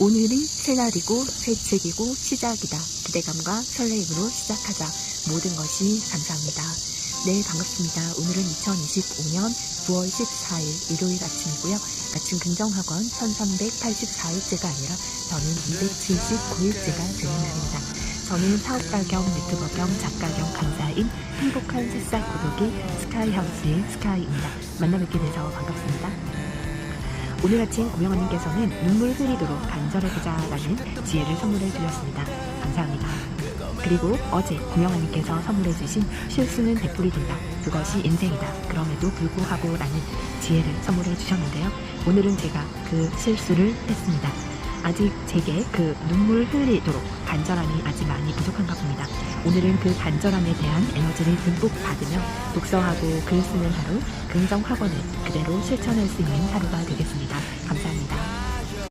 오늘은 새날이고 새 책이고 시작이다. 기대감과 설레임으로 시작하자. 모든 것이 감사합니다. 네, 반갑습니다. 오늘은 2025년 9월 14일 일요일 아침이고요. 아침 긍정학원 1384일째가 아니라 저는 279일째가 되는 날입니다. 저는 사업가 겸 유튜버 겸 작가 겸 강사인 행복한 새싹 구독이 스카이하우스의 스카이입니다. 만나 뵙게 돼서 반갑습니다. 오늘 아침 고명언님께서는 눈물 흘리도록 간절해보자라는 지혜를 선물해 주셨습니다. 감사합니다. 그리고 어제 고명언님께서 선물해 주신 실수는 되풀이 된다. 그것이 인생이다. 그럼에도 불구하고 라는 지혜를 선물해 주셨는데요. 오늘은 제가 그 실수를 했습니다. 아직 제게 그 눈물 흘리도록 간절함이 아직 많이 부족한가 봅니다. 오늘은 그 간절함에 대한 에너지를 듬뿍 받으며 독서하고 글 쓰는 하루, 긍정 학원을 그대로 실천할 수 있는 하루가 되겠습니다.